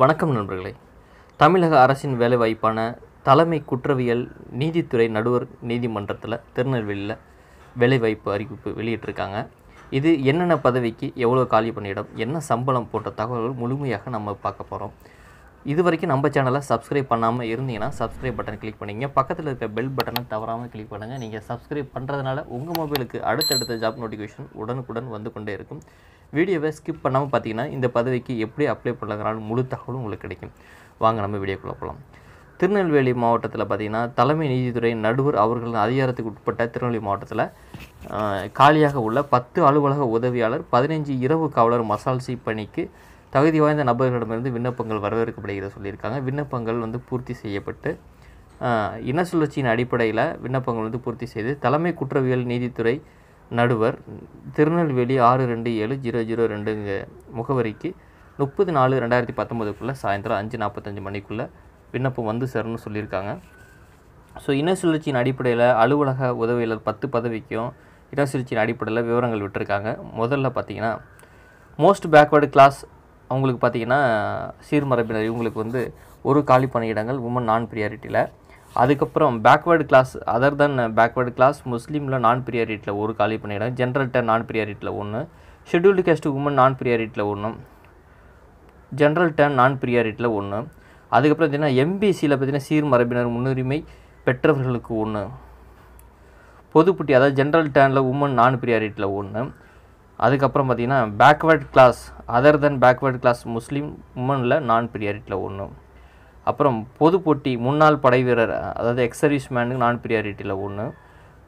வணக்கம் நண்பர்களே. தமிழக அரசின் வேலைவாய்ப்பான தலைமை குற்றவியல் நீதித்துறை நடுவர் நீதிமன்றத்தில் திருநெல்வேலியில் வேலைவாய்ப்பு அறிவிப்பு வெளியிட்டிருக்காங்க. இது என்னென்ன பதவிக்கு எவ்வளோ காலி பண்ணிடும் என்ன சம்பளம் போன்ற தகவல்கள் முழுமையாக நம்ம பார்க்க போகிறோம் இது வரைக்கும் நம்ம சேனலை சப்ஸ்கிரைப் பண்ணாமல் இருந்தீங்கன்னா சப்ஸ்கிரைப் பட்டன் கிளிக் பண்ணிங்க. பக்கத்தில் இருக்க பெல் பட்டனை தவறாமல் கிளிக் பண்ணுங்கள் நீங்கள் சப்ஸ்கிரைப் பண்ணுறதுனால உங்கள் மொபைலுக்கு அடுத்தடுத்த ஜாப் நோட்டிஃபிகேஷன் உடனுக்குடன் வந்து கொண்டே இருக்கும். வீடியோவை ஸ்கிப் பண்ணாமல் பார்த்தீங்கன்னா இந்த பதவிக்கு எப்படி அப்ளை பண்ணுறதுனால முழு தகவலும் உங்களுக்கு கிடைக்கும். வாங்க நம்ம வீடியோக்குள்ளே போகலாம் திருநெல்வேலி மாவட்டத்தில் பார்த்திங்கன்னா தலைமை நீதித்துறை நடுவர் அவர்களின் அதிகாரத்துக்கு உட்பட்ட திருநெல்வேலி மாவட்டத்தில் காலியாக உள்ள பத்து அலுவலக உதவியாளர் பதினைஞ்சு இரவு காவலர் மசால்சி பணிக்கு தகுதி வாய்ந்த நபர்களிடமிருந்து விண்ணப்பங்கள் வரவேற்கப்படுகிறத சொல்லியிருக்காங்க. விண்ணப்பங்கள் வந்து பூர்த்தி செய்யப்பட்டு இன சுழற்சியின் அடிப்படையில் விண்ணப்பங்கள் வந்து பூர்த்தி செய்து தலைமை குற்றவியல் நீதித்துறை நடுவர் திருநெல்வேலி ஆறு ரெண்டு ஏழு ஜீரோ ஜீரோ ரெண்டுங்க முகவரிக்கு முப்பது நாலு ரெண்டாயிரத்தி பத்தொம்போதுக்குள்ளே சாயந்தரம் அஞ்சு நாற்பத்தஞ்சு மணிக்குள்ளே விண்ணப்பம் வந்து சேரணும்னு சொல்லியிருக்காங்க. ஸோ இன சுழற்சியின் அடிப்படையில் அலுவலக உதவியாளர் பத்து பதவிக்கும் இன சுழற்சியின் அடிப்படையில் விவரங்கள் விட்டுருக்காங்க. முதல்ல பார்த்தீங்கன்னா மோஸ்ட் பேக்வேர்டு கிளாஸ் அவங்களுக்கு பார்த்தீங்கன்னா சீர்மரபினர் இவங்களுக்கு வந்து ஒரு காலி பணியிடங்கள் உமன் நான் ப்ரியாரிட்டியில் அதுக்கப்புறம் backward class other then backward class முஸ்லீமில் நான் ப்ரியாரிட்டியில் ஒரு காலி பணியிடம் ஜென்ரல் டென் நான் ப்ரியாரிட்டியில் ஒன்று ஷெட்யூல்டு கேஸ்ட் உமன் நான் ப்ரியாரிட்டியில் ஒன்று ஜென்ரல் டேர்ன் நான் ப்ரியாரிட்டியில் ஒன்று அதுக்கப்புறம் பார்த்தீங்கன்னா எம்பிசியில் பார்த்தீங்கன்னா சீர்மரபினர் முன்னுரிமை பெற்றவர்களுக்கு ஒன்று பொதுப்புட்டி அதாவது ஜென்ரல் டேனில் உமன் நான் ப்ரியாரிட்டியில் ஒன்று அதுக்கப்புறம் பார்த்தீங்கன்னா backward class other then backward class முஸ்லீம் உமனில் நான் ப்ரியாரிட்டியில் ஒன்று அப்புறம் பொது போட்டி முன்னாள் படை வீரர் அதாவது எக்ஸர்வீஸ் மேனுக்கு நான் ப்ரியாரிட்டியில் ஒன்று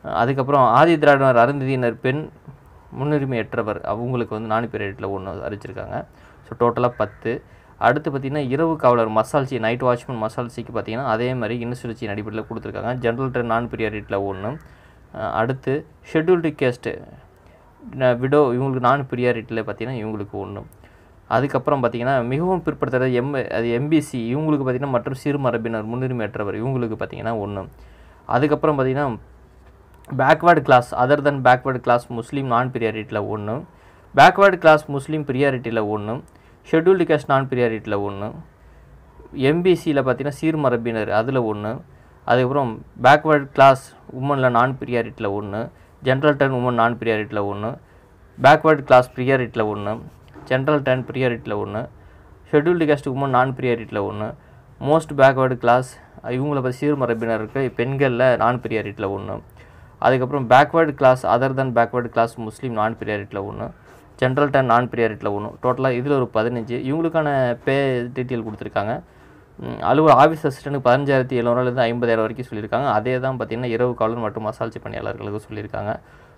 அதுக்கப்புறம் ஆதி திராவிடர் அருந்ததியினர் பெண் முன்னுரிமையற்றவர் அவங்களுக்கு வந்து நான் ப்ரியாரிட்டியில் ஒன்று அறிவிச்சிருக்காங்க. ஸோ டோட்டலாக பத்து. அடுத்து பார்த்திங்கன்னா இரவு காவலர் மசால்சி நைட் வாட்ச்மேன் மசால்சிக்கு பார்த்தீங்கன்னா அதே மாதிரி இன்சுரன்சியின் அடிப்படையில் கொடுத்துருக்காங்க. ஜென்ரல் ட்ரெயின் நான் ப்ரியாரிட்டியில் ஒன்று அடுத்து ஷெட்யூல்டு கேஸ்ட்டு விடோ இவங்களுக்கு நான் ப்ரியாரிட்டியில் பார்த்தீங்கன்னா இவங்களுக்கு ஒன்று அதுக்கப்புறம் பார்த்தீங்கன்னா மிகவும் பிற்படுத்துகிற எம் அது எம்பிசி இவங்களுக்கு பார்த்தீங்கன்னா மற்றும் சிறுமரபினர் முன்னுரிமையற்றவர் இவங்களுக்கு பார்த்தீங்கன்னா ஒன்று அதுக்கப்புறம் பார்த்தீங்கன்னா backward class other then backward class முஸ்லீம் நான் பிரியாரிட்டியில் ஒன்று பேக்வேர்டு கிளாஸ் முஸ்லீம் ப்ரியாரிட்டியில் ஒன்று ஷெட்யூல்டு கேஸ்ட் நான் பிரியாரிட்டியில் ஒன்று எம்பிசியில் பார்த்தீங்கன்னா சீர்மரபினர் அதில் ஒன்று அதுக்கப்புறம் பேக்வேர்டு கிளாஸ் உமனில் நான் பிரியாரிட்டியில் ஒன்று ஜென்ரல் டர்ன் உமன் நான் பிரியாரிட்டியில் ஒன்று பேக்வேர்டு கிளாஸ் ப்ரியாரிட்டியில் ஒன்று ஜென்ரல் டென் ப்ரியாரிட்டியில் ஒன்று ஷெட்யூல்டு கேஸ்ட் உமன் நான் ப்ரியாரிட்டியில் ஒன்று மோஸ்ட் பேக்வேர்டு கிளாஸ் இவங்கள பற்றி சீர்மரபினருக்கு பெண்களில் நான் ப்ரியாரிட்டியில் ஒன்று அதுக்கப்புறம் backward class other then backward class முஸ்லீம் நான் ப்ரியாரிட்டியில் ஒன்று ஜென்ரல் டென் நான் ப்ரியாரிட்டியில் ஒன்று டோட்டலாக இதில் ஒரு பதினஞ்சு இவங்களுக்கான பே டீட்டெயில் கொடுத்துருக்காங்க. அலுவலர் ஆஃபீஸ் அசிஸ்டன்ட் பதினஞ்சாயிரத்தி எழுநூறுலேருந்து ஐம்பதாயிரம் வரைக்கும் சொல்லியிருக்காங்க. அதே தான் பார்த்தீங்கன்னா இரவு காவலர் மற்றும் மசால்ச்சி பணியாளர்களுக்கு சொல்லியிருக்காங்க.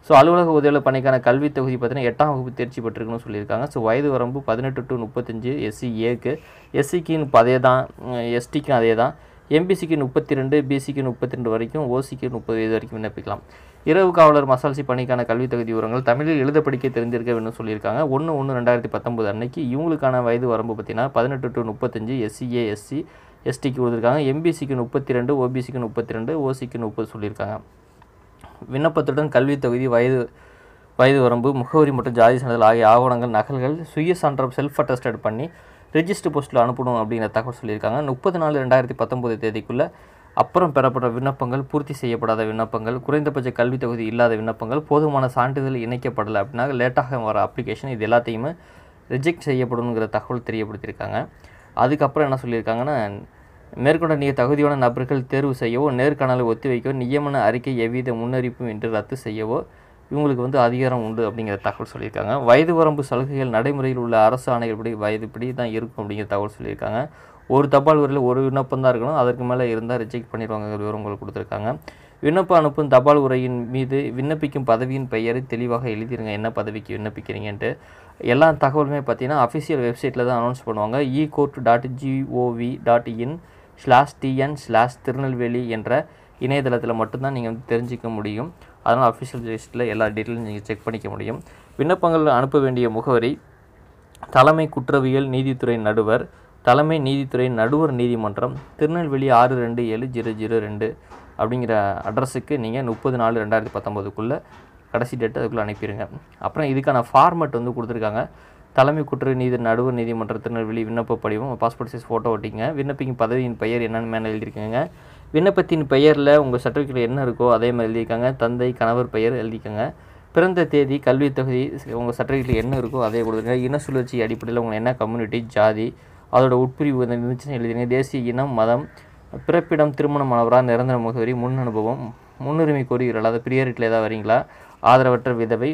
ஸோ அலுவலக உதவியாளர் பணிக்கான கல்வி தொகுதி பார்த்தீங்கன்னா எட்டாம் வகுப்பு தேர்ச்சி பெற்றிருக்குன்னு சொல்லியிருக்காங்க. ஸோ வயது வரம்பு பதினெட்டு டு முப்பத்தஞ்சு எஸ்சி ஏக்கு எஸ்சிக்கு அதே தான் எஸ்டிக்கும் அதே தான். எம்பிசிக்கு முப்பத்தி ரெண்டு பிசிக்கு முப்பத்தி ரெண்டு வரைக்கும் ஓசிக்கு முப்பது வயது வரைக்கும் விண்ணப்பிக்கலாம். இரவு காவலர் மசால்சி பணிக்கான கல்வி தகுதி விவரங்கள் தமிழில் எழுத படிக்க தெரிஞ்சிருக்க வேண்டும் சொல்லியிருக்காங்க. ஒன்று ஒன்று ரெண்டாயிரத்தி பத்தொம்போது அன்னைக்கு இவங்களுக்கான வயது வரம்பு பார்த்தீங்கன்னா பதினெட்டு டு முப்பத்தஞ்சு எஸ்சிஏ எஸ்சி எஸ்டிக்கு கொடுத்துருக்காங்க. எம்பிசிக்கு முப்பத்தி ரெண்டு ஓபிசிக்கு முப்பத்தி ரெண்டு ஓசிக்கு முப்பது சொல்லியிருக்காங்க. விண்ணப்பத்துடன் கல்வித் தொகுதி வயது வயது வரம்பு முகவரி மற்றும் ஜாதி சான்றிதழ் ஆகிய ஆவணங்கள் நகல்கள் சுய சான்றம் செல்ஃப் அட்டஸ்டட் பண்ணி ரெஜிஸ்டர் போஸ்ட்டில் அனுப்பணும் அப்படிங்கிற தகவல் சொல்லியிருக்காங்க. முப்பது நாலு ரெண்டாயிரத்தி பத்தொம்போது தேதிக்குள்ளே அப்புறம் பெறப்பட்ட விண்ணப்பங்கள் பூர்த்தி செய்யப்படாத விண்ணப்பங்கள் குறைந்தபட்ச கல்வித் தொகுதி இல்லாத விண்ணப்பங்கள் போதுமான சான்றிதழ் இணைக்கப்படலை அப்படின்னா லேட்டாக வர அப்ளிகேஷன் இது எல்லாத்தையுமே ரிஜெக்ட் செய்யப்படுங்கிற தகவல் தெரியப்படுத்தியிருக்காங்க. அதுக்கப்புறம் என்ன சொல்லியிருக்காங்கன்னா மேற்கொண்ட நீ தகுதியான நபர்கள் தேர்வு செய்யவோ நேர்காணலை ஒத்திவைக்கவோ நியமன அறிக்கை எவ்வித முன்னறிப்பும் என்று ரத்து செய்யவோ இவங்களுக்கு வந்து அதிகாரம் உண்டு அப்படிங்கிற தகவல் சொல்லியிருக்காங்க. வயது வரம்பு சலுகைகள் நடைமுறையில் உள்ள அரசு ஆணைகள்படி வயதுப்படி தான் இருக்கும் அப்படிங்கிற தகவல் சொல்லியிருக்காங்க. ஒரு தபால் உரையில் ஒரு விண்ணப்பம் தான் இருக்கணும். அதற்கு மேலே இருந்தால் ரிஜெக்ட் பண்ணிடுவாங்க விவரங்கள் கொடுத்துருக்காங்க. விண்ணப்பம் அனுப்பும் தபால் உரையின் மீது விண்ணப்பிக்கும் பதவியின் பெயரை தெளிவாக எழுதிருங்க. என்ன பதவிக்கு விண்ணப்பிக்கிறீங்கன்ட்டு. எல்லா தகவலுமே பார்த்தீங்கன்னா அஃபிஷியல் வெப்சைட்டில் தான் அனௌன்ஸ் பண்ணுவாங்க. E court dot G O V dot in slash TN slash Tirunelveli என்ற இணையதளத்தில் மட்டும்தான் நீங்கள் வந்து தெரிஞ்சிக்க முடியும். அதனால் அஃபிஷியல் லிஸ்ட்டில் எல்லா டீட்டெயிலும் நீங்கள் செக் பண்ணிக்க முடியும். விண்ணப்பங்கள் அனுப்ப வேண்டிய முகவரி தலைமை குற்றவியல் நீதித்துறை நடுவர் தலைமை நீதித்துறை நடுவர் நீதிமன்றம் திருநெல்வேலி ஆறு ரெண்டு ஏழு ஜீரோ ஜீரோ ரெண்டு அப்படிங்கிற அட்ரஸுக்கு நீங்கள் முப்பது நாலு ரெண்டாயிரத்தி பத்தொம்போதுக்குள்ளே கடைசி டேட்டை அதுக்குள்ளே அனுப்பிடுங்க அப்புறம் இதுக்கான ஃபார்மேட் வந்து கொடுத்துருக்காங்க. தலைமை குற்ற நீதி நடுவர் நீதிமன்ற திருநெல்வேலி விண்ணப்ப படிவம் பாஸ்போர்ட் சைஸ் ஃபோட்டோ ஒட்டிங்க. விண்ணப்பிக்கும் பதவியின் பெயர் என்னென்னு மேலே எழுதியிருக்கீங்க. விண்ணப்பத்தின் பெயரில் உங்கள் சர்டிஃபிகேட் என்ன இருக்கோ அதே மாதிரி எழுதியிருக்காங்க. தந்தை கணவர் பெயர் எழுதிக்கோங்க பிறந்த தேதி கல்வி தொகுதி உங்கள் சர்டிஃபிகேட்டில் என்ன இருக்கோ அதே கொடுத்துருங்க. இன சுழற்சி அடிப்படையில் உங்கள் என்ன கம்யூனிட்டி ஜாதி அதோட உட்பிரிவு எதுவும் இருந்துச்சுன்னு எழுதிருங்க தேசிய இனம் மதம் பிறப்பிடம் திருமணமானவரா நிரந்தர முகவரி முன் அனுபவம் முன்னுரிமை கோருகிறீர்கள் அதாவது பிரியாரிட்டியில் ஏதாவது வரீங்களா? ஆதரவற்ற விதவை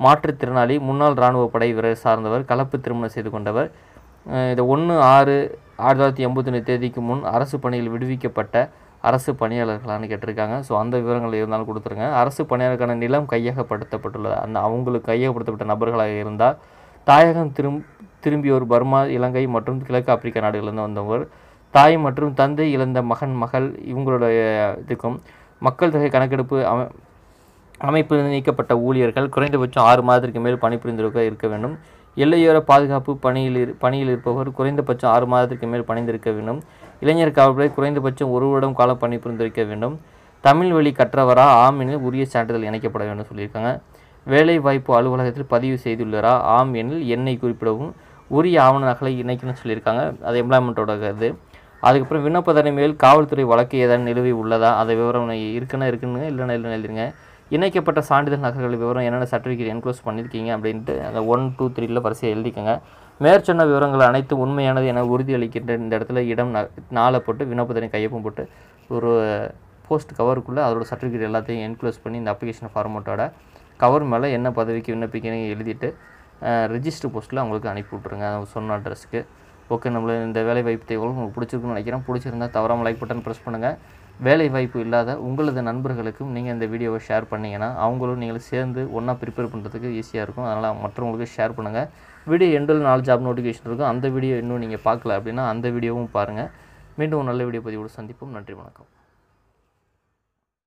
மாற்றுத்திறனாளி முன்னாள் இராணுவ படை வீரர் சார்ந்தவர் கலப்பு திருமணம் செய்து கொண்டவர். இந்த ஒன்று ஆறு ஆயிரத்தி தொள்ளாயிரத்தி எண்பத்தொன்று தேதிக்கு முன் அரசு பணியில் விடுவிக்கப்பட்ட அரசு பணியாளர்களான்னு கேட்டிருக்காங்க. ஸோ அந்த விவரங்கள் இருந்தாலும் கொடுத்துருங்க. அரசு பணியாளருக்கான நிலம் கையகப்படுத்தப்பட்டுள்ளது. அந்த அவங்களுக்கு கையகப்படுத்தப்பட்ட நபர்களாக இருந்தால் தாயகம் திரும் திரும்பியோர் பர்மா இலங்கை மற்றும் கிழக்கு ஆப்பிரிக்கா நாடுகளிலிருந்து வந்தவர் தாய் மற்றும் தந்தை இழந்த மகன் மகள் இவங்களுடைய இதுக்கும் மக்கள் தொகை கணக்கெடுப்பு அம அமைப்பு நீக்கப்பட்ட ஊழியர்கள் குறைந்தபட்சம் ஆறு மாதத்திற்கு மேல் பணிபுரிந்திருக்க இருக்க வேண்டும். எல்லையோர பாதுகாப்பு பணியில் இரு- பணியில் இருப்பவர் குறைந்தபட்சம் ஆறு மாதத்திற்கு மேல் பணிந்திருக்க வேண்டும். இளைஞர் காவல்துறை குறைந்தபட்சம் ஒரு வருடம் காலம் பணிபுரிந்திருக்க வேண்டும். தமிழ் வழி கற்றவரா? ஆம் எனில் உரிய சான்றிதழ் இணைக்கப்பட வேண்டும் சொல்லியிருக்காங்க. வேலை வாய்ப்பு அலுவலகத்தில் பதிவு செய்துள்ளாரா? ஆம் எனில் எண்ணை குறிப்பிடவும் உரிய ஆவண நகலை இணைக்கணும்னு சொல்லியிருக்காங்க. அது எம்ப்ளாய்மெண்ட்டோட இது. அதுக்கப்புறம் விண்ணப்பதனை மேல் காவல்துறை வழக்கு ஏதாவது நிலுவை உள்ளதா? அதை விவரம் இருக்குன்னா இருக்குன்னு இல்லைன்னா இல்லைன்னு எழுதிருங்க. இணைக்கப்பட்ட சான்றிதழ் நகல்கள் விவரம் என்னென்ன சர்டிஃபிகேட் என்க்ளோஸ் பண்ணியிருக்கீங்க அப்படின்ட்டு அந்த ஒன் டூ த்ரீல வரிசையை எழுதிக்கோங்க. மேற்சொன்ன விவரங்கள் அனைத்தும் உண்மையானது என உறுதியளிக்கின்ற இந்த இடத்துல இடம் ந- நாளை போட்டு விண்ணப்பத்தினை கையொப்பம் போட்டு ஒரு போஸ்ட் கவருக்குள்ளே அதோட சர்டிஃபிகேட் எல்லாத்தையும் என்க்ளோஸ் பண்ணி இந்த அப்ளிகேஷன் ஃபார்மேட்டோட கவர் மேலே என்ன பதவிக்கு விண்ணப்பிக்கிறீங்க எழுதிட்டு ரெஜிஸ்டர் போஸ்ட்டில் அவங்களுக்கு அனுப்பி விட்ருங்க அவங்க சொன்ன அட்ரஸ்க்கு ஓகே நம்மள இந்த வேலை வாய்ப்பு தேவைகளும் உங்களுக்கு பிடிச்சிருக்குன்னு நினைக்கிறேன். பிடிச்சிருந்தா தவறாமல் லைக் பட்டன் ப்ரெஸ் பண்ணுங்கள் வேலை வாய்ப்பு இல்லாத உங்களது நண்பர்களுக்கும் நீங்கள் இந்த வீடியோவை ஷேர் பண்ணிங்கன்னா அவங்களும் நீங்கள் சேர்ந்து ஒன்றா ப்ரிப்பேர் பண்ணுறதுக்கு ஈஸியாக இருக்கும். அதனால் மற்றவங்களுக்கு ஷேர் பண்ணுங்கள் வீடியோ எண்டில் நாலு ஜாப் நோட்டிஃபிகேஷன் இருக்கும். அந்த வீடியோ இன்னும் நீங்கள் பார்க்கல அப்படின்னா அந்த வீடியோவும் பாருங்கள் மீண்டும் ஒரு நல்ல வீடியோ பதிவோடு சந்திப்போம். நன்றி வணக்கம்.